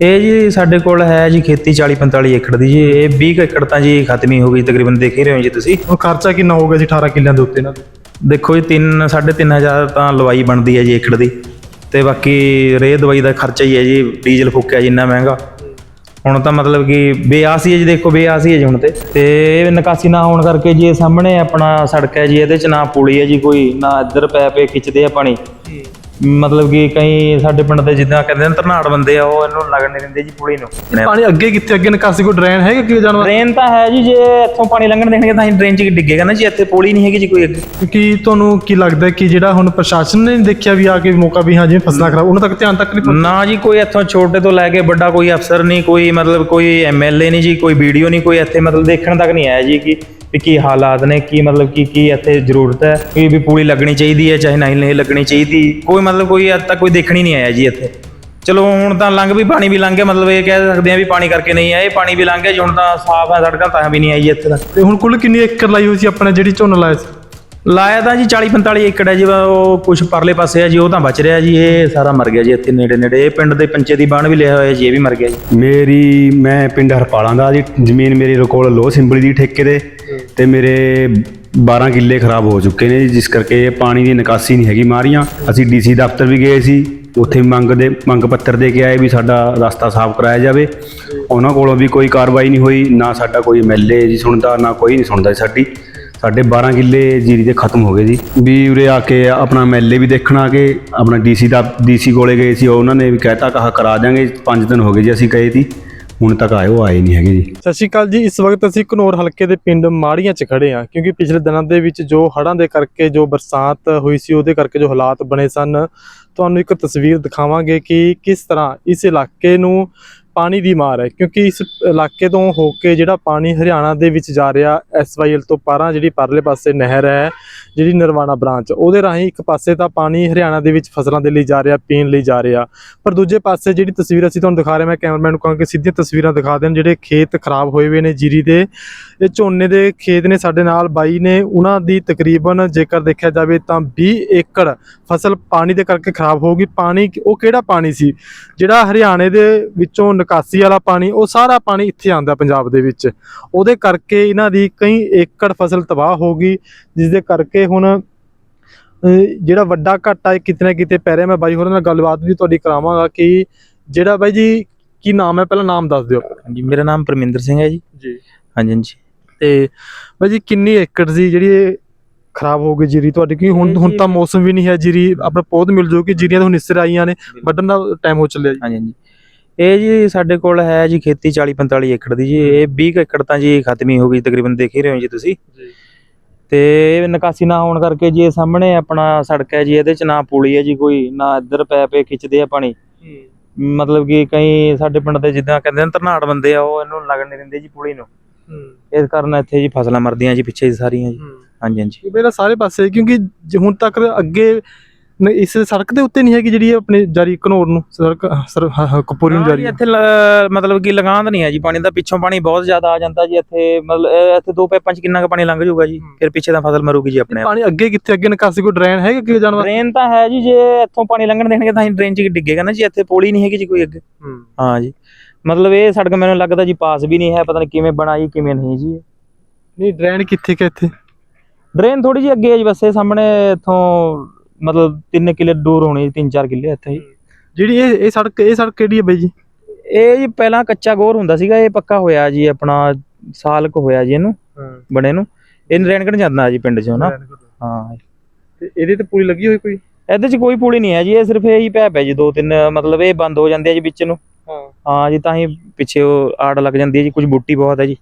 ਇਹ ਜੀ ਸਾਡੇ ਕੋਲ ਹੈ ਜੀ ਖੇਤੀ 40 45 ਏਕੜ ਦੀ ਜੀ ਇਹ 20 ਕੁ ਏਕੜ ਤਾਂ ਜੀ ਖਤਮ ਹੀ ਹੋ ਗਈ ਤਕਰੀਬਨ ਦੇਖ ਹੀ ਰਹੇ ਹੋ ਜੀ ਤੁਸੀਂ। ਉਹ ਖਰਚਾ ਕਿੰਨਾ ਹੋਊਗਾ ਜੀ 18 ਕਿੱਲਿਆਂ ਦੇ ਉੱਤੇ ਦੇ? ਦੇਖੋ ਜੀ 3 3500 ਤਾਂ ਲਵਾਈ ਬਣਦੀ ਹੈ ਜੀ ਏਕੜ ਦੀ। ਤੇ ਬਾਕੀ ਰੇਹ ਦਵਾਈ ਦਾ ਖਰਚਾ ਹੀ ਹੈ ਜੀ ਡੀਜ਼ਲ ਫੂਕਿਆ ਜੀ ਇੰਨਾ ਮਹਿੰਗਾ। ਹੁਣ ਤਾਂ ਮਤਲਬ ਕਿ ਬੇਆਸੀ ਹੈ ਜੀ ਦੇਖੋ ਬੇਆਸੀ ਹੈ ਜੀ ਹੁਣ ਤੇ। ਤੇ ਇਹ ਨਿਕਾਸੀ ਨਾ ਹੋਣ ਕਰਕੇ ਜੀ ਇਹ ਸਾਹਮਣੇ ਆਪਣਾ ਸੜਕ ਹੈ ਜੀ ਇਹਦੇ ਚ ਨਾ ਪੁਲੀ ਹੈ ਜੀ ਕੋਈ ਨਾ ਇੱਧਰ ਪੈਪੇ ਖਿੱਚਦੇ ਆ ਪਾਣੀ। ਮਤਲਬ ਕਿ ਕਈ ਸਾਡੇ ਪਿੰਡ ਦੇ ਜਿੱਦਾਂ ਕਹਿੰਦੇ ਨੇ ਧਰਨਾੜ ਬੰਦੇ ਆ ਉਹ ਇਹਨੂੰ ਲੱਗਣ ਨਹੀਂ ਦਿੰਦੇ ਜੀ ਪੁਲੀ ਨੂੰ। ਪਾਣੀ ਅੱਗੇ ਕਿੱਥੇ ਅੱਗੇ ਨਿਕਾਸੀ ਕੋਈ ਡਰੇਨ ਹੈਗਾ ਕਿ ਜਾਨਵਰ? ਡਰੇਨ ਤਾਂ ਹੈ ਜੀ ਜੇ ਇੱਥੋਂ ਪਾਣੀ ਲੰਘਣ ਦੇਣਗੇ ਤਾਂ ਹੀ ਡਰੇਨ ਚ ਡਿੱਗੇਗਾ ਨਾ ਜੀ ਇੱਥੇ ਪੁਲੀ ਨਹੀਂ ਹੈਗੀ ਜੀ ਕੋਈ ਅੱਗੇ। ਕਿਉਂਕਿ ਤੁਹਾਨੂੰ ਕੀ ਲੱਗਦਾ ਹੈ ਕਿ ਜਿਹੜਾ ਹੁਣ ਪ੍ਰਸ਼ਾਸਨ ਨੇ ਦੇਖਿਆ ਵੀ ਆ ਕੇ ਮੌਕਾ ਵੀ ਹਾਂ ਜਿਵੇਂ ਫਸਲਾਂ ਖਰਾਬ ਉਹਨਾਂ ਤੱਕ ਧਿਆਨ ਤੱਕ ਨਹੀਂ? ਨਾ ਜੀ ਕੋਈ ਇੱਥੋਂ ਛੋਟੇ ਤੋਂ ਲੈ ਕੇ ਵੱਡਾ ਕੋਈ ਅਫਸਰ ਨਹੀਂ ਕੋਈ ਮਤਲਬ ਕੋਈ ਐਮਐਲਏ ਨਹੀਂ ਜੀ ਕੋਈ ਵੀਡੀਓ ਨਹੀਂ ਕੋਈ ਇੱਥੇ ਮਤਲਬ ਦੇਖਣ ਤੱਕ ਨਹੀਂ ਆਇਆ ਜੀ ਕਿ ਵੀ ਕੀ ਹਾਲਾਤ ਨੇ ਕੀ ਮਤਲਬ ਕੀ ਕੀ ਇੱਥੇ ਜ਼ਰੂਰਤ ਹੈ? ਕਿ ਵੀ ਪੂਰੀ ਲੱਗਣੀ ਚਾਹੀਦੀ ਹੈ ਚਾਹੇ ਨਹੀਂ ਨਹੀਂ ਲੱਗਣੀ ਚਾਹੀਦੀ। ਕੋਈ ਮਤਲਬ ਕੋਈ ਅੱਜ ਤੱਕ ਕੋਈ ਦੇਖਣ ਨਹੀਂ ਆਇਆ ਜੀ ਇੱਥੇ। ਚਲੋ ਹੁਣ ਤਾਂ ਲੰਘ ਵੀ ਪਾਣੀ ਵੀ ਲੰਘ ਗਿਆ ਮਤਲਬ ਇਹ ਕਹਿ ਸਕਦੇ ਆ ਵੀ ਪਾਣੀ ਕਰਕੇ ਨਹੀਂ ਆਏ ਪਾਣੀ ਵੀ ਲੰਘ ਗਿਆ ਜੀ ਹੁਣ ਤਾਂ ਸਾਫ਼ ਹੈ ਸੜਕਾਂ ਤਾਂ ਵੀ ਨਹੀਂ ਆਈ ਇੱਥੇ ਤੱਕ ਤੇ ਹੁਣ ਕੁੱਲ ਕਿੰਨੀ ਏਕੜ ਲਾਈ ਹੋਈ ਸੀ ਆਪਣੇ ਜਿਹੜੀ ਝੋਨਾ ਲਾਇਆ ਸੀ? ਲਾਇਆ ਤਾਂ ਜੀ 40 45 ਏਕੜ ਹੈ ਜੀ ਉਹ ਕੁਝ ਪਰਲੇ ਪਾਸੇ ਹੈ ਜੀ ਉਹ ਤਾਂ ਬਚ ਰਿਹਾ ਜੀ ਇਹ ਸਾਰਾ ਮਰ ਗਿਆ ਜੀ ਇੱਥੇ ਨੇੜੇ ਨੇੜੇ। ਇਹ ਪਿੰਡ ਦੇ ਪੰਚੇ ਦੀ ਬਾਣ ਵੀ ਲਿਆ ਹੋਇਆ ਜੀ ਇਹ ਵੀ ਮਰ ਗਿਆ ਜੀ। ਮੇਰੀ ਮੈਂ ਪਿੰਡ ਹਰਪਾਲਾਂ ਦਾ ਜੀ ਜ਼ਮੀਨ ਮੇਰੀ ਕੋਲ ਲੋਹ ਸਿੰਬਲੀ ਦੀ ਠੇਕੇ ਦੇ ਤੇ ਮੇਰੇ 12 ਕਿੱਲੇ ਖਰਾਬ ਹੋ ਚੁੱਕੇ ਨੇ ਜੀ, ਜਿਸ ਕਰਕੇ ਪਾਣੀ ਦੀ ਨਿਕਾਸੀ ਨਹੀਂ ਹੈਗੀ ਮਾਰੀਆਂ। ਅਸੀਂ ਡੀਸੀ ਦਫ਼ਤਰ ਵੀ ਗਏ ਸੀ ਉੱਥੇ ਮੰਗ ਦੇ ਮੰਗ ਪੱਤਰ ਦੇ ਕੇ ਆਏ ਵੀ ਸਾਡਾ ਰਸਤਾ ਸਾਫ਼ ਕਰਾਇਆ ਜਾਵੇ। ਉਹਨਾਂ ਕੋਲੋਂ ਵੀ ਕੋਈ ਕਾਰਵਾਈ ਨਹੀਂ ਹੋਈ ਨਾ ਸਾਡਾ ਕੋਈ ਐਮਐਲਏ ਜੀ ਸੁਣਦਾ ਨਾ ਕੋਈ ਨਹੀਂ ਸੁਣਦਾ ਜੀ ਸਾਡੀ। ਸਾਡੇ 12 ਕਿੱਲੇ ਜੀਰੀ ਦੇ ਖਤਮ ਹੋ ਗਏ ਜੀ। ਵੀ ਉਰੇ ਆ ਕੇ ਆਪਣਾ ਐਮਐਲਏ ਵੀ ਦੇਖਣ ਆ ਕੇ ਆਪਣਾ ਡੀਸੀ ਦਾ ਡੀਸੀ ਕੋਲੇ ਗਏ ਸੀ ਉਹਨਾਂ ਨੇ ਵੀ ਕਹਿਤਾ ਕਹਾ ਕਰਾ ਦਿਆਂਗੇ 5 ਦਿਨ ਹੋ ਗਏ ਜੀ ਅਸੀਂ ਗਏ ਸੀ ਹੁਣ ਤੱਕ ਆਏ ਉਹ ਆਏ ਨਹੀਂ ਹੈਗੇ ਜੀ। ਸਤਿ ਸ਼੍ਰੀ ਅਕਾਲ ਜੀ। ਇਸ ਵਕਤ ਅਸੀਂ ਘਨੌਰ ਹਲਕੇ ਦੇ ਪਿੰਡ ਮਾੜੀਆਂ 'ਚ ਖੜੇ ਹਾਂ ਕਿਉਂਕਿ ਪਿਛਲੇ ਦਿਨਾਂ ਦੇ ਵਿੱਚ ਜੋ ਹੜ੍ਹਾਂ ਦੇ ਕਰਕੇ ਜੋ ਬਰਸਾਤ ਹੋਈ ਸੀ, ਉਹਦੇ ਕਰਕੇ ਜੋ ਹਾਲਾਤ ਬਣੇ ਸਨ। ਤੁਹਾਨੂੰ ਇੱਕ ਤਸਵੀਰ ਦਿਖਾਵਾਂਗੇ ਕਿ ਕਿਸ ਤਰ੍ਹਾਂ ਇਸ ਇਲਾਕੇ ਨੂੰ ਪਾਣੀ ਦੀ ਮਾਰ ਹੈ, ਕਿਉਂਕਿ ਇਸ ਇਲਾਕੇ ਤੋਂ ਹੋ ਕੇ ਜਿਹੜਾ ਪਾਣੀ ਹਰਿਆਣਾ ਦੇ ਵਿੱਚ ਜਾ ਰਿਹਾ ਐਸਵਾਈਐਲ ਤੋਂ ਪਾਰਾਂ ਜਿਹੜੀ ਪਰਲੇ ਪਾਸੇ ਨਹਿਰ ਹੈ, ਜਿਹੜੀ ਨਰਵਾਣਾ ਬ੍ਰਾਂਚ, ਉਹਦੇ ਰਾਹੀਂ ਇੱਕ ਪਾਸੇ ਤਾਂ ਪਾਣੀ ਹਰਿਆਣਾ ਦੇ ਵਿੱਚ ਫਸਲਾਂ ਦੇ ਲਈ ਜਾ ਰਿਹਾ, ਪੀਣ ਲਈ ਜਾ ਰਿਹਾ, ਪਰ ਦੂਜੇ ਪਾਸੇ ਜਿਹੜੀ ਤਸਵੀਰ ਅਸੀਂ ਤੁਹਾਨੂੰ ਦਿਖਾ ਰਹੇ ਮੈਂ ਕੈਮਰਾਮੈਨ ਨੂੰ ਕਹਾਂਗਾ ਕਿ ਸਿੱਧੀਆਂ ਤਸਵੀਰਾਂ ਦਿਖਾ ਦੇਣ, ਜਿਹੜੇ ਖੇਤ ਖਰਾਬ ਹੋਏ ਹੋਏ ਨੇ ਜੀਰੀ ਦੇ, ਇਹ ਝੋਨੇ ਦੇ ਖੇਤ ਨੇ ਸਾਡੇ ਨਾਲ ਬਾਈ ਨੇ, ਉਹਨਾਂ ਦੀ ਤਕਰੀਬਨ ਜੇਕਰ ਦੇਖਿਆ ਜਾਵੇ ਤਾਂ 20 ਏਕੜ ਫਸਲ ਪਾਣੀ ਦੇ ਕਰਕੇ ਖਰਾਬ ਹੋ ਗਈ, ਪਾਣੀ, ਉਹ ਕਿਹੜਾ ਪਾਣੀ ਸੀ? ਜਿਹੜਾ ਹਰਿਆਣੇ ਦੇ ਵਿੱਚੋਂ ਨਿਕਾਸੀ ਵਾਲਾ ਪਾਣੀ ਉਹ ਸਾਰਾ ਪਾਣੀ ਇੱਥੇ ਆਉਂਦਾ ਪੰਜਾਬ ਦੇ ਵਿੱਚ। ਉਹਦੇ ਕਰਕੇ ਇਹਨਾਂ ਦੀ ਕਈ ਏਕੜ ਫਸਲ ਤਬਾਹ ਹੋ ਗਈ ਜਿਸ ਦੇ ਕਰਕੇ ਹੁਣ ਜਿਹੜਾ ਵੱਡਾ ਘਾਟਾ ਹੈ ਕਿਤੇ ਪੈ ਰਿਹਾ। ਮੈਂ ਬਾਈ ਹੋਰਾਂ ਨਾਲ ਗੱਲਬਾਤ ਵੀ ਤੁਹਾਡੀ ਕਰਾਵਾਂਗਾ ਕਿ ਜਿਹੜਾ ਬਾਈ ਜੀ ਕੀ ਨਾਮ ਹੈ? ਪਹਿਲਾਂ ਨਾਮ ਦੱਸ ਦਿਓ। ਹਾਂਜੀ ਮੇਰਾ ਨਾਮ ਪਰਮਿੰਦਰ ਸਿੰਘ ਹੈ ਜੀ। ਜੀ। ਹਾਂਜੀ ਹਾਂਜੀ। ਤੇ ਬਾਈ ਜੀ ਕਿੰਨੀ ਏਕੜ ਸੀ ਜਿਹੜੀ ਖਰਾਬ ਹੋ ਗਈ ਜੀਰੀ ਤੁਹਾਡੀ? ਕਿ ਹੁਣ ਹੁਣ ਤਾਂ ਮੌਸਮ ਵੀ ਨਹੀਂ ਹੈ ਜੀਰੀ। ਆਪਣਾ ਪੌਦ ਮਿਲ ਜਾਊਗੀ ਜੀਰੀਆਂ ਤਾਂ ਹੁਣ ਨਿਸਰ ਆਈਆਂ ਨੇ ਵੱਢਣ ਦਾ ਟਾਈਮ ਹੋ ਚੱਲਿਆ ਜੀ। ਹਾਂਜੀ ਹਾਂਜੀ। ਇਹ ਜੀ ਸਾਡੇ ਕੋਲ ਹੈ ਜੀ ਖੇਤੀ 40 45 ਏਕੜ ਦੀ ਜੀ। ਇਹ 20 ਕੁ ਏਕੜ ਤਾਂ ਜੀ ਖਤਮ ਹੀ ਹੋ ਗਈ ਤਕਰੀਬਨ ਦੇਖ ਹੀ ਰਹੇ ਹੋ ਜੀ ਤੁਸੀਂ। ਜੀ। ਤੇ ਇਹ ਨਿਕਾਸੀ ਨਾ ਹੋਣ ਕਰਕੇ ਜੀ ਇਹ ਸਾਹਮਣੇ ਆਪਣਾ ਸੜਕ ਹੈ ਜੀ ਇਹਦੇ ਚ ਨਾ ਪੁਲੀ ਹੈ ਜੀ ਕੋਈ ਨਾ ਇੱਧਰ ਪੈਪੇ ਖਿੱਚਦੇ ਆ ਪਾਣੀ। ਮਤਲਬ ਕਿ ਕਈ ਸਾਡੇ ਪਿੰਡ ਦੇ ਜਿੱਦਾਂ ਕਹਿੰਦੇ ਨੇ ਧਰਨਾੜ ਬੰਦੇ ਆ ਉਹ ਇਹਨੂੰ ਲੱਗਣ ਨਹੀਂ ਦਿੰਦੇ ਜੀ ਪੁਲੀ ਨੂੰ। ਇਸ ਕਾਰਨ ਇੱਥੇ ਜੀ ਫਸਲਾਂ ਮਰਦੀਆਂ ਜੀ ਪਿੱਛੇ ਜੀ ਸਾਰੀਆਂ ਜੀ। ਹਾਂਜੀ ਹਾਂਜੀ। ਇਹ ਮੇਰਾ ਸਾਰੇ ਪਾਸੇ ਕਿਉਂਕਿ ਹੁਣ ਤੱਕ ਅੱਗੇ ਨ- ਇਸ ਸੜਕ ਦੇ ਉੱਤੇ ਨਹੀਂ ਹੈਗੀ ਜਿਹੜੀ ਆਪਣੇ ਜਾਰੀ ਘਨੌਰ ਨੂੰ ਸੜਕ ਸਰ- ਹ- ਹ- ਕਪੂਰੀ ਨੂੰ ਹਾਂ ਜਾਰੀ ਜੀ, ਹੈ। ਇੱਥੇ ਮਤਲਬ ਕਿ ਲਗਾਂਦ ਨਹੀਂ ਹੈ ਜੀ ਪਾਣੀ ਦਾ ਪਿੱਛੋਂ ਪਾਣੀ ਬਹੁਤ ਜ਼ਿਆਦਾ ਆ ਜਾਂਦਾ ਜੀ ਇੱਥੇ ਮਤਲਬ ਇੱਥੇ ਦੋ ਪੈਪਾਂ ਚ ਕਿੰਨਾ ਕੁ ਪਾਣੀ ਲੰਘ ਜਾਊਗਾ ਜੀ ਫਿਰ ਪਿੱਛੇ ਤਾਂ ਫਸਲ ਮਰੂਗੀ ਜੀ ਆਪਣੇ ਆਪ। ਪਾਣੀ ਅੱਗੇ ਕਿੱਥੇ ਅੱਗੇ ਨਿਕਾਸੀ ਕੋਈ ਡਰੇਨ ਹੈਗਾ ਕਿ ਜਾਨਵਰ ਡਰੇਨ ਤਾਂ ਹੈ ਜੀ ਜੇ ਇੱਥੋਂ ਪਾਣੀ ਲੰਘਣ ਦੇਣਗੇ ਤਾਂ ਹੀ ਡਰੇਨ ਚ ਡਿੱਗੇਗਾ ਨਾ ਜੀ ਇੱਥੇ ਪੋਲੀ ਨਹੀਂ ਹੈਗੀ ਜੀ ਕੋਈ ਅੱਗੇ। ਹਾਂ। ਜੀ ਮਤਲਬ ਇਹ ਸੜਕ ਮੈਨੂੰ ਲੱਗਦਾ ਜੀ ਪਾਸ ਵੀ ਨਹੀਂ ਹੈ ਪਤਾ ਨਹੀਂ ਕਿਵੇਂ ਬਣਾਈ ਕਿਵੇਂ ਨਹੀਂ ਜੀ। ਨਹੀਂ ਡਰੇਨ ਕਿੱਥੇ ਕਿ ਇੱਥੇ? ਡਰੇਨ ਥੋੜੀ ਜਿਹੀ ਅੱਗੇ ਹੈ ਜੀ ਬਸ ਇਹ ਸਾਹਮਣੇ ਇੱਥੋਂ ਮਤਲਬ 3 ਕਿਲੇ ਦੂਰ ਹੋਣੀ 3-4 ਕਿਲੇ ਇੱਥੇ। ਜਿਹੜੀ ਇਹ ਇਹ ਸੜਕ ਇਹ ਸੜਕ ਕਿਹੜੀ ਹੈ ਬਾਈ ਜੀ? ਇਹ ਜੀ ਪਹਿਲਾਂ ਕੱਚਾ ਗੋਰ ਹੁੰਦਾ ਸੀਗਾ ਇਹ ਪੱਕਾ ਹੋਇਆ ਜੀ ਆਪਣਾ ਸਾਲ ਕੁ ਹੋਇਆ ਜੀ ਇਹਨੂੰ ਬਣੇ ਨੂੰ। ਇਹ ਨਰੈਣਗੜ ਜਾਂਦਾ ਜੀ ਪਿੰਡ ਚੋਂ ਨਾ। ਹਾਂ। ਤੇ ਇਹਦੇ ਤੇ ਪੂਰੀ ਲੱਗੀ ਹੋਈ ਕੋਈ? ਇਹਦੇ ਚ ਕੋਈ ਪੁਲੀ ਨਹੀਂ ਹੈ ਜੀ ਇਹ ਸਿਰਫ ਇਹ ਹੀ ਪੈਪ ਹੈ ਜੀ ਦੋ ਤਿੰਨ ਮਤਲਬ ਇਹ ਬੰਦ ਹੋ ਜਾਂਦੇ ਆ ਜੀ ਵਿੱਚ ਨੂੰ। ਹਾਂ। ਹਾਂ ਜੀ ਤਾਂ ਹੀ ਪਿੱਛੇ ਉਹ ਆੜ ਲੱਗ ਜਾਂਦੀ ਹੈ ਜੀ ਕੁਝ ਬੂਟੀ ਬਹੁਤ ਹੈ ਜੀ।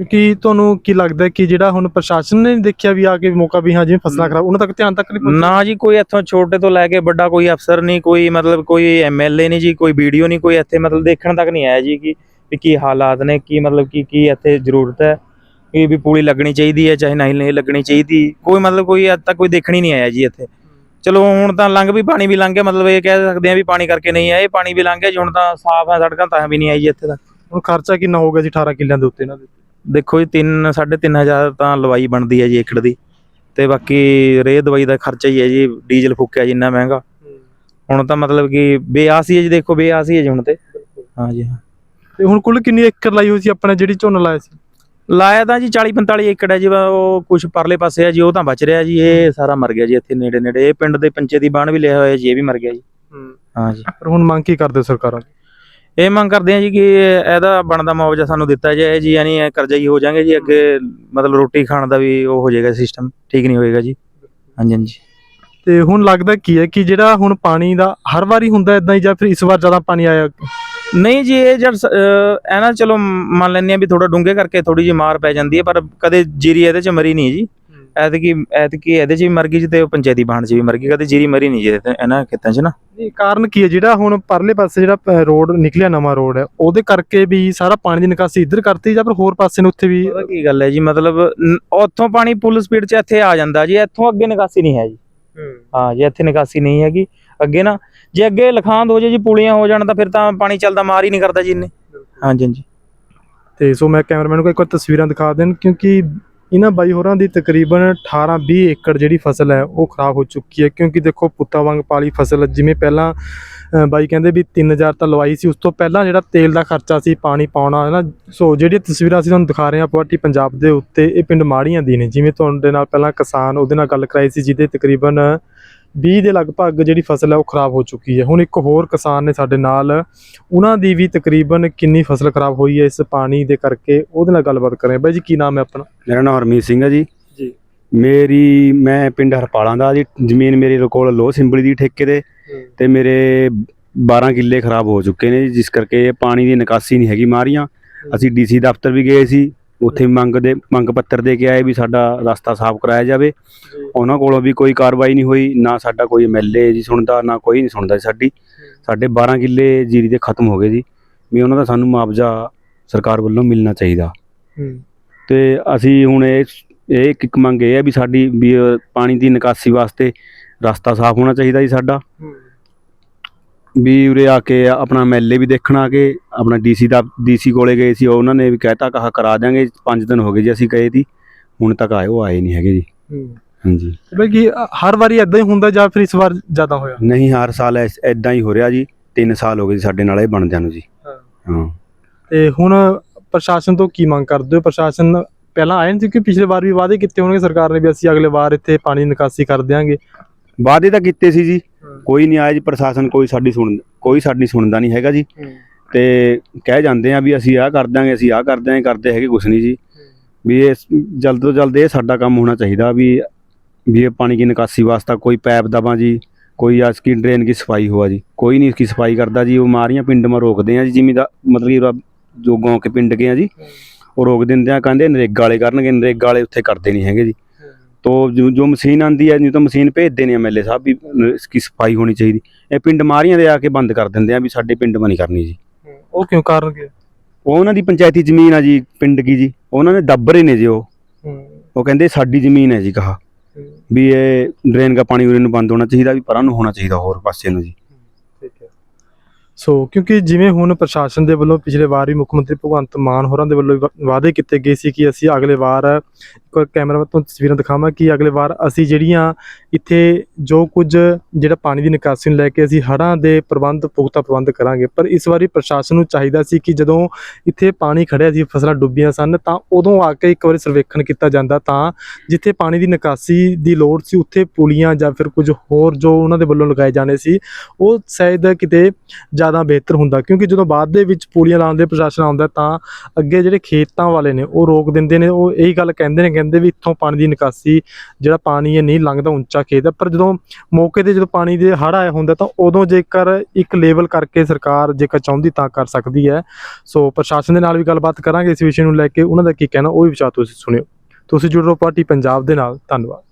ਕਿਉਂਕਿ ਤੁਹਾਨੂੰ ਕੀ ਲੱਗਦਾ ਹੈ ਕਿ ਜਿਹੜਾ ਹੁਣ ਪ੍ਰਸ਼ਾਸਨ ਨੇ ਦੇਖਿਆ ਵੀ ਆ ਕੇ ਮੌਕਾ ਵੀ ਹਾਂ ਜਿਵੇਂ ਫਸਲਾਂ ਖਰਾਬ ਉਹਨਾਂ ਤੱਕ ਧਿਆਨ ਤੱਕ ਨਹੀਂ ਪਹੁੰਚਿਆ? ਨਾ ਜੀ ਕੋਈ ਇੱਥੋਂ ਛੋਟੇ ਤੋਂ ਲੈ ਕੇ ਵੱਡਾ ਕੋਈ ਅਫਸਰ ਨਹੀਂ ਕੋਈ ਮਤਲਬ ਕੋਈ ਐਮਐਲਏ ਨਹੀਂ ਜੀ ਕੋਈ ਵੀਡੀਓ ਨਹੀਂ ਕੋਈ ਇੱਥੇ ਮਤਲਬ ਦੇਖਣ ਤੱਕ ਨਹੀਂ ਆਇਆ ਜੀ ਕਿ ਵੀ ਕੀ ਹਾਲਾਤ ਨੇ ਕੀ ਮਤਲਬ ਕੀ ਕੀ ਇੱਥੇ ਜ਼ਰੂਰਤ ਹੈ ਕਿ ਵੀ ਪੂਰੀ ਲੱਗਣੀ ਚਾਹੀਦੀ ਹੈ ਚਾਹੇ ਨਹੀਂ ਨਹੀਂ ਲੱਗਣੀ ਚਾਹੀਦੀ ਕੋਈ ਮਤਲਬ ਕੋਈ ਅੱਜ ਤੱਕ ਕੋਈ ਦੇਖਣ ਹੀ ਨਹੀਂ ਆਇਆ ਜੀ ਇੱਥੇ। ਚਲੋ ਹੁਣ ਤਾਂ ਲੰਘ ਵੀ ਪਾਣੀ ਵੀ ਲੰਘ ਗਿਆ ਮਤਲਬ ਇਹ ਕਹਿ ਸਕਦੇ ਆ ਵੀ ਪਾਣੀ ਕਰਕੇ ਨਹੀਂ ਆਏ ਪਾਣੀ ਵੀ ਲੰਘ ਗਿਆ ਜੀ ਹੁਣ ਤਾਂ ਸਾਫ਼ ਹੈ ਸੜਕਾਂ ਤਾਂ ਵੀ ਨਹੀਂ ਆਈ ਜੀ ਇੱਥੇ ਤੱਕ ਹੁਣ ਖਰਚਾ ਕਿੰਨਾ ਹੋਊਗਾ ਜੀ 18 ਕਿੱਲਿਆਂ ਦੇ ਉੱਤੇ ਇਹਨਾਂ ਦੇ? ਦੇਖੋ ਜੀ 3 3500 ਤਾਂ ਲਵਾਈ ਬਣਦੀ ਹੈ ਜੀ ਏਕੜ ਦੀ। ਤੇ ਬਾਕੀ ਰੇਹ ਦਵਾਈ ਦਾ ਖਰਚਾ ਹੀ ਹੈ ਜੀ ਡੀਜ਼ਲ ਫੂਕਿਆ ਜੀ ਇੰਨਾ ਮਹਿੰਗਾ ਹੁਣ ਤਾਂ ਮਤਲਬ ਕਿ ਬੇਆਸ ਹੀ ਹੈ ਜੀ ਦੇਖੋ ਬੇਆਸ ਹੀ ਹੈ ਜੀ ਹੁਣ ਤੇ। ਹਾਂ ਜੀ ਹਾਂ। ਤੇ ਹੁਣ ਕੁੱਲ ਕਿੰਨੀ ਏਕੜ ਲਾਈ ਹੋਈ ਸੀ ਆਪਣੇ ਜਿਹੜੀ ਝੋਨਾ ਲਾਇਆ ਸੀ? ਲਾਇਆ ਤਾਂ ਜੀ 40 45 ਏਕੜ ਹੈ ਜੀ ਉਹ ਕੁਝ ਪਰਲੇ ਪਾਸੇ ਹੈ ਜੀ ਉਹ ਤਾਂ ਬਚ ਰਿਹਾ ਜੀ ਇਹ ਸਾਰਾ ਮਰ ਗਿਆ ਜੀ ਇੱਥੇ ਨੇੜੇ ਨੇੜੇ ਇਹ ਪਿੰਡ ਦੇ ਪੰਚੇ ਦੀ ਬਾਣ ਵੀ ਲਿਆ ਹੋਇਆ ਜੀ ਇਹ ਵੀ ਮਰ ਗਿਆ ਜੀ। ਹਾਂ। ਜੀ। ਪਰ ਹੁਣ ਮੰਗ ਕੀ ਕਰਦੇ ਸਰਕਾਰਾਂ? ਇਹ ਮੰਗ ਕਰਦੇ ਆ ਜੀ ਕਿ ਇਹਦਾ ਬਣਦਾ ਮੁਆਵਜ਼ਾ ਸਾਨੂੰ ਦਿੱਤਾ ਜਾਏ ਜੀ ਯਾਨੀ ਇਹ ਕਰਜ਼ਾ ਹੀ ਹੋ ਜਾਾਂਗੇ ਜੀ ਅੱਗੇ ਮਤਲਬ ਰੋਟੀ ਖਾਣ ਦਾ ਵੀ ਉਹ ਹੋ ਜਾਏਗਾ ਸਿਸਟਮ ਠੀਕ ਨਹੀਂ ਹੋਏਗਾ ਜੀ। ਹਾਂਜੀ ਹਾਂਜੀ। ਤੇ ਹੁਣ ਲੱਗਦਾ ਕੀ ਹੈ ਕਿ ਜਿਹੜਾ ਹੁਣ ਪਾਣੀ ਦਾ ਹਰ ਵਾਰੀ ਹੁੰਦਾ ਇਦਾਂ ਹੀ ਜਾਂ ਫਿਰ ਇਸ ਵਾਰ ਜ਼ਿਆਦਾ ਪਾਣੀ ਆਇਆ? ਨਹੀਂ ਜੀ ਇਹ ਜਦ ਐ ਨਾ ਚਲੋ ਮੰਨ ਲੈਂਦੇ ਆ ਵੀ ਥੋੜਾ ਡੂੰਘੇ ਕਰਕੇ ਥੋੜੀ ਜਿਹੀ ਮਾਰ ਪੈ ਜਾਂਦੀ ਹੈ ਪਰ ਕਦੇ ਜੀਰੀ ਇਹਦੇ ਚ ਮਰੀ ਨਹੀਂ ਜੀ। ਐਤਕੀ ਐਤਕੀ ਇਹਦੇ ਚ ਵੀ ਮਰ ਗਈ ਜੀ ਤੇ ਉਹ ਪੰਚਾਇਤੀ ਬਾਣ ਚ ਵੀ ਮਰ ਗਈ ਕਦੇ ਜੀਰੀ ਮਰੀ ਨਹੀਂ ਜੀ ਇਹਨਾਂ ਖੇਤਾਂ ਚ ਨਾ। ਇਹ ਕਾਰਨ ਕੀ ਹੈ? ਜਿਹੜਾ ਹੁਣ ਪਰਲੇ ਪਾਸੇ ਜਿਹੜਾ ਰੋਡ ਨਿਕਲਿਆ ਨਵਾਂ ਰੋਡ ਹੈ ਉਹਦੇ ਕਰਕੇ ਵੀ ਸਾਰਾ ਪਾਣੀ ਦੀ ਨਿਕਾਸੀ ਇੱਧਰ ਕਰਤੀ ਜਾਂ ਫਿਰ ਹੋਰ ਪਾਸੇ ਨੂੰ ਉੱਥੇ ਵੀ? ਪਤਾ ਕੀ ਗੱਲ ਹੈ ਜੀ ਮਤਲਬ ਨ- ਉੱਥੋਂ ਪਾਣੀ ਫੁੱਲ ਸਪੀਡ 'ਚ ਇੱਥੇ ਆ ਜਾਂਦਾ ਜੀ ਇੱਥੋਂ ਅੱਗੇ ਨਿਕਾਸੀ ਨਹੀਂ ਹੈ ਜੀ। ਹਾਂ। ਜੇ ਇੱਥੇ ਨਿਕਾਸੀ ਨਹੀਂ ਹੈਗੀ। ਅੱਗੇ ਨਾ ਜੇ ਅੱਗੇ ਲਖਾਂਦ ਹੋ ਜੇ ਜੀ ਪੁਲੀਆਂ ਹੋ ਜਾਣ ਤਾਂ ਫਿਰ ਤਾਂ ਪਾਣੀ ਚੱਲਦਾ ਮਾਰ ਹੀ ਨਹੀਂ ਕਰਦਾ ਜੀ ਇੰਨੇ। ਹਾਂਜੀ ਹਾਂਜੀ ਤੇ ਸੋ ਮੈਂ ਕੈਮਰਾਮੈਨ ਨੂੰ ਇੱਕ ਵਾਰ ਤਸਵੀਰਾਂ ਦਿਖਾ ਦੇਣ ਕਿਉਂਕਿ ਇਹਨਾਂ ਬਾਈ ਹੋਰਾਂ ਦੀ ਤਕਰੀਬਨ 18 20 ਏਕੜ ਜਿਹੜੀ ਫਸਲ ਹੈ, ਉਹ ਖਰਾਬ ਹੋ ਚੁੱਕੀ ਹੈ। ਕਿਉਂਕਿ ਦੇਖੋ, ਪੁੱਤਾ ਵਾਂਗ ਪਾਲੀ ਫਸਲ, ਜਿਵੇਂ ਪਹਿਲਾਂ ਬਾਈ ਕਹਿੰਦੇ ਵੀ 3000 ਤਾਂ ਲਵਾਈ ਸੀ, ਉਸ ਤੋਂ ਪਹਿਲਾਂ ਜਿਹੜਾ ਤੇਲ ਦਾ ਖਰਚਾ ਸੀ, ਪਾਣੀ ਪਾਉਣਾ, ਹੈ ਨਾ। ਸੋ ਜਿਹੜੀਆਂ ਤਸਵੀਰਾਂ ਅਸੀਂ ਤੁਹਾਨੂੰ ਦਿਖਾ ਰਹੇ ਹਾਂ ਪਾਰਟੀ ਪੰਜਾਬ ਦੇ ਉੱਤੇ, ਇਹ ਪਿੰਡ ਮਾੜੀਆਂ ਦੀ ਨੇ। ਜਿਵੇਂ ਤੁਹਾਡੇ ਨਾਲ ਪਹਿਲਾਂ ਕਿਸਾਨ, ਉਹਦੇ ਨਾਲ ਗੱਲ ਕਰਾਈ ਸੀ, ਜਿਹਦੇ ਤਕਰੀਬਨ 20 ਦੇ ਲਗਭਗ ਜਿਹੜੀ ਫਸਲ ਹੈ ਉਹ ਖਰਾਬ ਹੋ ਚੁੱਕੀ ਹੈ। ਹੁਣ ਇੱਕ ਹੋਰ ਕਿਸਾਨ ਨੇ ਸਾਡੇ ਨਾਲ ਉਹਨਾਂ ਦੀ ਵੀ ਤਕਰੀਬਨ ਕਿੰਨੀ ਫਸਲ ਖਰਾਬ ਹੋਈ ਹੈ ਇਸ ਪਾਣੀ ਦੇ ਕਰਕੇ ਉਹਦੇ ਨਾਲ ਗੱਲਬਾਤ ਕਰਾਂ ਬਾਈ ਜੀ ਕੀ ਨਾਮ ਹੈ ਆਪਣਾ? ਮੇਰਾ ਨਾਮ ਹਰਮੀਤ ਸਿੰਘ ਹੈ ਜੀ। ਜੀ। ਮੇਰੀ ਮੈਂ ਪਿੰਡ ਹਰਪਾਲਾਂ ਦਾ ਜੀ। ਜ਼ਮੀਨ ਮੇਰੇ ਕੋਲ ਲੋ ਸਿੰਬਲੀ ਦੀ ਠੇਕੇ ਤੇ ਤੇ ਮੇਰੇ 12 ਕਿੱਲੇ ਖਰਾਬ ਹੋ ਚੁੱਕੇ ਨੇ ਜਿਸ ਕਰਕੇ ਪਾਣੀ ਦੀ ਨਿਕਾਸੀ ਨਹੀਂ ਹੈਗੀ ਮਾਰੀਆਂ। ਅਸੀਂ ਡੀਸੀ ਦਫ਼ਤਰ ਵੀ ਗਏ ਸੀ। ਉੱਥੇ ਮੰਗ ਦੇ ਮੰਗ ਪੱਤਰ ਦੇ ਕੇ ਆਏ ਵੀ ਸਾਡਾ ਰਸਤਾ ਸਾਫ਼ ਕਰਾਇਆ ਜਾਵੇ। ਉਹਨਾਂ ਕੋਲੋਂ ਵੀ ਕੋਈ ਕਾਰਵਾਈ ਨਹੀਂ ਹੋਈ ਨਾ ਸਾਡਾ ਕੋਈ ਐਮਐਲਏ ਜੀ ਸੁਣਦਾ ਨਾ ਕੋਈ ਨਹੀਂ ਸੁਣਦਾ ਜੀ ਸਾਡੀ। ਸਾਡੇ 12 ਕਿੱਲੇ ਜੀਰੀ ਦੇ ਖਤਮ ਹੋ ਗਏ ਜੀ। ਵੀ ਉਹਨਾਂ ਦਾ ਸਾਨੂੰ ਮੁਆਵਜ਼ਾ ਸਰਕਾਰ ਵੱਲੋਂ ਮਿਲਣਾ ਚਾਹੀਦਾ। ਤੇ ਅਸੀਂ ਹੁਣ ਇਹ ਇਹ ਇੱਕ ਇੱਕ ਮੰਗ ਇਹ ਹੈ ਵੀ ਸਾਡੀ ਵੀ ਪਾਣੀ ਦੀ ਨਿਕਾਸੀ ਵਾਸਤੇ ਰਸਤਾ ਸਾਫ਼ ਹੋਣਾ ਚਾਹੀਦਾ ਜੀ ਸਾਡਾ। ਵੀ ਉਰੇ ਆ ਕੇ ਆਪਣਾ ਐਮਐਲਏ ਵੀ ਦੇਖਣ ਆ ਕੇ ਆਪਣਾ ਡੀਸੀ ਦਾ ਡੀਸੀ ਕੋਲੇ ਗਏ ਸੀ ਉਹਨਾਂ ਨੇ ਵੀ ਕਹਿਤਾ ਕਹਾ ਕਰਾ ਦਿਆਂਗੇ 5 ਦਿਨ ਹੋ ਗਏ ਜੀ ਅਸੀਂ ਗਏ ਸੀ ਹੁਣ ਤੱਕ ਆਏ ਉਹ ਆਏ ਨਹੀਂ ਹੈਗੇ ਜੀ। ਹਾਂਜੀ। ਬਾਈ ਕੀ ਹਰ ਵਾਰੀ ਇਦਾਂ ਹੀ ਹੁੰਦਾ ਜਾਂ ਫਿਰ ਇਸ ਵਾਰ ਜ਼ਿਆਦਾ ਹੋਇਆ? ਨਹੀਂ ਹਰ ਸਾਲ ਐਦਾਂ ਹੀ ਹੋ ਰਿਹਾ ਜੀ 3 ਸਾਲ ਹੋ ਗਏ ਜੀ ਸਾਡੇ ਨਾਲ ਇਹ ਬਣਦਿਆਂ ਨੂੰ ਜੀ। ਹਾਂ। ਤੇ ਹੁਣ ਪ੍ਰਸ਼ਾਸਨ ਤੋਂ ਕੀ ਮੰਗ ਕਰਦੇ ਹੋ? ਪ੍ਰਸ਼ਾਸਨ ਪਹਿਲਾਂ ਆਏ ਨਹੀਂ ਸੀ ਕਿ ਪਿਛਲੇ ਵਾਰ ਵੀ ਵਾਅਦੇ ਕੀਤੇ ਹੋਣਗੇ ਸਰਕਾਰ ਨੇ ਵੀ ਅਸੀਂ ਅਗਲੇ ਵਾਰ ਇੱਥੇ ਪਾਣੀ ਨਿਕਾਸੀ ਕਰ ਦਿਆਂਗੇ? ਵਾਅਦੇ ਤਾਂ ਕੀਤੇ ਸੀ ਜੀ ਕੋਈ ਨਹੀਂ ਆਇਆ ਜੀ ਪ੍ਰਸ਼ਾਸਨ ਕੋਈ ਸਾਡੀ ਸੁਣ ਕੋਈ ਸਾਡੀ ਸੁਣਦਾ ਨਹੀਂ ਹੈਗਾ ਜੀ। ਤੇ ਕਹਿ ਜਾਂਦੇ ਆ ਵੀ ਅਸੀਂ ਆਹ ਕਰ ਦਾਂਗੇ ਅਸੀਂ ਆਹ ਕਰ ਦਾਂਗੇ ਕਰਦੇ ਹੈਗੇ ਕੁਛ ਨਹੀਂ ਜੀ। ਵੀ ਇਹ ਜਲਦ ਤੋਂ ਜਲਦ ਇਹ ਸਾਡਾ ਕੰਮ ਹੋਣਾ ਚਾਹੀਦਾ ਵੀ ਵੀ ਇਹ ਪਾਣੀ ਦੀ ਨਿਕਾਸੀ ਵਾਸਤੇ ਕੋਈ ਪੈਪ ਦਵਾ ਜੀ ਕੋਈ ਅੱਜ ਕੀ ਡਰੇਨ ਦੀ ਸਫ਼ਾਈ ਹੋਆ ਜੀ। ਕੋਈ ਨਹੀਂ ਇਸ ਦੀ ਸਫ਼ਾਈ ਕਰਦਾ ਜੀ ਉਹ ਮਾਰੀਆਂ ਪਿੰਡ ਮਾ ਰੋਕਦੇ ਆ ਜੀ ਜਿਵੇਂ ਦਾ ਮਤਲਬ ਕਿ ਜੋ ਗਾਉਂ ਕੇ ਪਿੰਡ ਗਏ ਆ ਜੀ ਉਹ ਰੋਕ ਦਿੰਦੇ ਆ ਕਹਿੰਦੇ ਨਰੇਗਾ ਵਾਲੇ ਕਰਨਗੇ ਨਰੇਗਾ ਵਾਲੇ ਉੱਥੇ ਕਰਦੇ ਨਹੀਂ ਹੈਗੇ ਜੀ। तो जो जो मशीन आंदी है नहीं तो मशीन भेजते ने एमएलए साहब भी इसकी सफाई होनी चाहिए ਇਹ ਪਿੰਡ ਮਾਰੀਆਂ ਦੇ ਆ ਕੇ ਬੰਦ ਕਰ ਦਿੰਦੇ ਆ ਵੀ ਸਾਡੇ ਪਿੰਡ ਮਾ ਨਹੀਂ ਕਰਨੀ ਜੀ। ਉਹ ਕਿਉਂ ਕਾਰਨ ਕੀ ਉਹ ਉਹਨਾਂ ਦੀ ਪੰਚਾਇਤੀ ਜ਼ਮੀਨ ਆ ਜੀ ਪਿੰਡ ਕੀ ਜੀ। ਉਹਨਾਂ ਨੇ ਦੱਬ ਰਹੇ ਨੇ ਜੀ ਉਹ। ਉਹ ਕਹਿੰਦੇ ਸਾਡੀ ਜ਼ਮੀਨ ਹੈ ਜੀ ਕਹਾ। ਵੀ ਇਹ ਡਰੇਨ ਦਾ ਪਾਣੀ ਉਰੇ ਨੂੰ ਬੰਦ ਹੋਣਾ ਚਾਹੀਦਾ ਵੀ ਪਰਾਂ ਨੂੰ ਹੋਣਾ ਚਾਹੀਦਾ ਹੋਰ ਪਾਸੇ ਨੂੰ ਜੀ। ਸੋ ਕਿਉਂਕਿ ਜਿਵੇਂ ਹੁਣ ਪ੍ਰਸ਼ਾਸਨ ਦੇ ਵੱਲੋਂ ਪਿਛਲੇ ਵਾਰ ਵੀ ਮੁੱਖ ਮੰਤਰੀ ਭਗਵੰਤ ਮਾਨ ਹੋਰਾਂ ਦੇ ਵੱਲੋਂ ਵੀ ਵਾਅਦੇ ਕੀਤੇ ਗਏ ਸੀ ਕਿ ਅਸੀਂ ਅਗਲੇ ਵਾਰ ਕੈਮਰਾ ਤੋਂ ਤਸਵੀਰਾਂ ਦਿਖਾਵਾਂ ਕਿ ਅਗਲੇ ਵਾਰ ਅਸੀਂ ਜਿਹੜੀਆਂ ਇੱਥੇ ਜੋ ਕੁਝ ਜਿਹੜਾ ਪਾਣੀ ਦੀ ਨਿਕਾਸੀ ਨੂੰ ਲੈ ਕੇ ਅਸੀਂ ਹੜ੍ਹਾਂ ਦੇ ਪ੍ਰਬੰਧ, ਪੁਖਤਾ ਪ੍ਰਬੰਧ ਕਰਾਂਗੇ। ਪਰ ਇਸ ਵਾਰੀ ਪ੍ਰਸ਼ਾਸਨ ਨੂੰ ਚਾਹੀਦਾ ਸੀ ਕਿ ਜਦੋਂ ਇੱਥੇ ਪਾਣੀ ਖੜਿਆ ਸੀ, ਫਸਲਾਂ ਡੁੱਬੀਆਂ ਸਨ, ਤਾਂ ਉਦੋਂ ਆ ਕੇ ਇੱਕ ਵਾਰੀ ਸਰਵੇਖਣ ਕੀਤਾ ਜਾਂਦਾ ਤਾਂ ਜਿੱਥੇ ਪਾਣੀ ਦੀ ਨਿਕਾਸੀ ਦੀ ਲੋੜ ਸੀ, ਉੱਥੇ ਪੁਲੀਆਂ ਜਾਂ ਫਿਰ ਕੁਝ ਹੋਰ ਜੋ ਉਹਨਾਂ ਦੇ ਵੱਲੋਂ ਲਗਾਏ ਜਾਣੇ ਸੀ, ਉਹ ਸ਼ਾਇਦ ਕਿਤੇ ਜ਼ਿਆਦਾ ਬਿਹਤਰ ਹੁੰਦਾ। ਕਿਉਂਕਿ ਜਦੋਂ ਬਾਅਦ ਦੇ ਵਿੱਚ ਪੁਲੀਆਂ ਲਾਉਣ ਦੇ ਪ੍ਰਸ਼ਾਸਨ ਆਉਂਦਾ ਤਾਂ ਅੱਗੇ ਜਿਹੜੇ ਖੇਤਾਂ ਵਾਲੇ ਨੇ, ਉਹ ਰੋਕ ਦਿੰਦੇ ਨੇ, ਉਹ ਇਹੀ ਗੱਲ ਕਹਿੰਦੇ ਨੇ ਕਹਿੰਦੇ ਵੀ ਇੱਥੋਂ ਪਾਣੀ ਦੀ ਨਿਕਾਸੀ, ਜਿਹੜਾ ਪਾਣੀ ਹੈ ਨਹੀਂ ਲੰਘਦਾ ਉੱਚਾ ਖੇਤ ਹੈ, ਪਰ ਜਦੋਂ ਮੌਕੇ ਤੇ ਜਦੋਂ ਪਾਣੀ ਦੇ ਹੜ੍ਹ ਆਇਆ ਹੁੰਦਾ ਤਾਂ ਉਦੋਂ ਜੇਕਰ ਇੱਕ ਲੈਵਲ ਕਰਕੇ ਸਰਕਾਰ ਜੇਕਰ ਚਾਹੁੰਦੀ ਤਾਂ ਕਰ ਸਕਦੀ ਹੈ। ਸੋ ਪ੍ਰਸ਼ਾਸਨ ਦੇ ਨਾਲ ਵੀ ਗੱਲਬਾਤ ਕਰਾਂਗੇ, ਇਸ ਵਿਸ਼ੇ ਨੂੰ ਲੈ ਕੇ ਉਹਨਾਂ ਦਾ ਕੀ ਕਹਿਣਾ, ਉਹ ਵੀ ਵਿਚਾਰ ਤੁਸੀਂ ਸੁਣਿਓ। ਤੁਸੀਂ ਜੁੜ ਰਹੋ ਪਾਰਟੀ ਪੰਜਾਬ ਦੇ ਨਾਲ, ਧੰਨਵਾਦ।